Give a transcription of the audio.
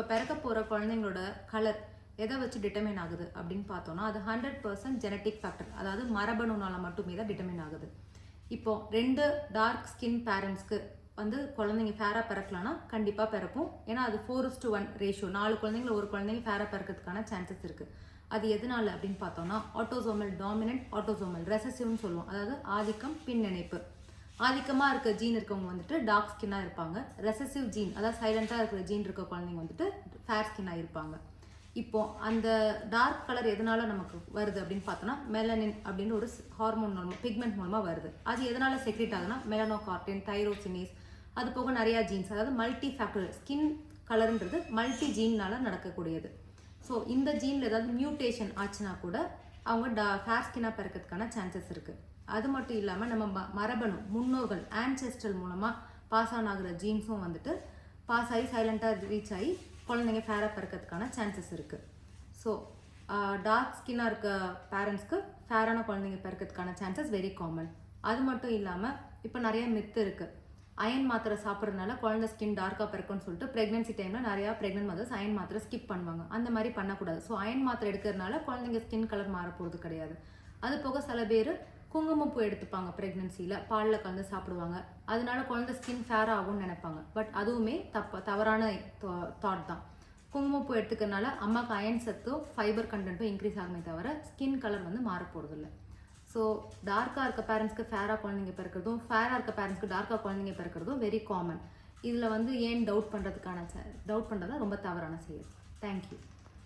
இப்போ பிறக்க போகிற குழந்தைங்களோட கலர் எதை வச்சு டிட்டர்மைன் ஆகுது அப்படின்னு பார்த்தோம்னா அது ஹண்ட்ரட் பர்சன்ட் ஜெனட்டிக் ஃபேக்டர் அதாவது மரபணுனால மட்டுமே தான் டிட்டர்மைன் ஆகுது. இப்போ ரெண்டு டார்க் ஸ்கின் பேரண்ட்ஸ்க்கு வந்து குழந்தைங்க ஃபேராக பிறக்கலாம்னா கண்டிப்பாக பிறக்கும். ஏன்னா அது ஃபோர் டு ஒன் ரேஷியோ நாலு குழந்தைங்கள ஒரு குழந்தைங்க ஃபேராக பிறக்கிறதுக்கான சான்சஸ் இருக்குது அது எதனால அப்படின்னு பார்த்தோம்னா ஆட்டோசோமல் டாமினன்ட் ஆட்டோசோமல் ரெசசிவ்னு சொல்லுவோம். அதாவது ஆதிக்கம் பின்னிணைப்பு. ஆதிக்கமாக இருக்க ஜீன் இருக்கவங்க வந்துட்டு டார்க் ஸ்கின்னாக இருப்பாங்க. ரெசசிவ் ஜீன் அதாவது சைலண்ட்டாக இருக்கிற ஜீன் இருக்க குழந்தைங்க வந்துட்டு ஃபேர் ஸ்கின்னாக இருப்பாங்க. இப்போ அந்த டார்க் கலர் எதனால் நமக்கு வருது அப்படின்னு பார்த்தோம்னா மெலனின் அப்படின்னு ஒரு ஹார்மோன் மூலமாக பிக்மெண்ட் மூலமாக வருது. அது எதனால் செக்ரெட் ஆகுதுன்னா மெலனோகார்டின் தைரோசினிஸ் அது போக நிறையா ஜீன்ஸ் அதாவது மல்டி ஃபேக்டர் ஸ்கின் கலருன்றது மல்டி ஜீன்னால் நடக்கக்கூடியது. ஸோ இந்த ஜீனில் ஏதாவது மியூட்டேஷன் ஆச்சுன்னா கூட அவங்க டா ஃபேர் ஸ்கின்னாக பிறக்கிறதுக்கான சான்சஸ் இருக்குது அது மட்டும் இல்லாமல் நம்ம ம- மரபணு முன்னோர்கள் ஆன்செஸ்ட்ரல் மூலமாக பாஸ் ஆன் ஆகிற ஜீன்ஸும் வந்துட்டு பாஸ் ஆகி சைலண்ட்டாக ரீச் ஆகி குழந்தைங்க ஃபேராக பிறக்கிறதுக்கான சான்சஸ் இருக்குது ஸோ டார்க் ஸ்கின்னாக இருக்க பேரண்ட்ஸ்க்கு ஃபேரான குழந்தைங்க பிறக்கிறதுக்கான சான்சஸ் வெரி காமன் அது மட்டும் இல்லாமல் இப்போ நிறைய மித்து இருக்குது அயன் மாத்திரை சாப்பிட்றதுனால குழந்தை ஸ்கின் டார்க்காக பிறக்கும்னு சொல்லிட்டு ப்ரெக்னன்சி டைமில் நிறையா ப்ரெக்னென்ட் மதர்ஸ் அயன் மாத்திரை ஸ்கிப் பண்ணுவாங்க. அந்த மாதிரி பண்ணக்கூடாது. ஸோ அயன் மாத்திரை எடுக்கிறதுனால குழந்தைங்க ஸ்கின் கலர் மாற போகிறது கிடையாது. அது போக சில பேர் குங்குமப்பூ எடுத்துப்பாங்க ப்ரெக்னன்சியில் பாலில் கலந்து சாப்பிடுவாங்க. அதனால குழந்தை ஸ்கின் ஃபேர் ஆகும்னு நினைப்பாங்க. பட் அதுவுமே தப்ப தவறான தாட் தான். குங்குமப்பூ எடுத்துக்கிறதுனால அம்மாவுக்கு அயன் சத்தும் ஃபைபர் கண்டென்ட்டும் இன்க்ரீஸ் ஆகுமே தவிர ஸ்கின் கலர் வந்து மாற போகிறதில்ல ஸோ டார்க்காக இருக்க பேரண்ட்ஸ்க்கு ஃபேராக குழந்தைங்க பிறக்கிறதும் ஃபேராக இருக்க பேரண்ட்ஸ்க்கு டார்க்காக குழந்தைங்க பிறக்கிறதும் வெரி காமன் இதில் வந்து ஏன் டவுட் பண்ணுறதுக்கான டவுட் பண்ணுறது ரொம்ப தவறான செயல். தேங்க்யூ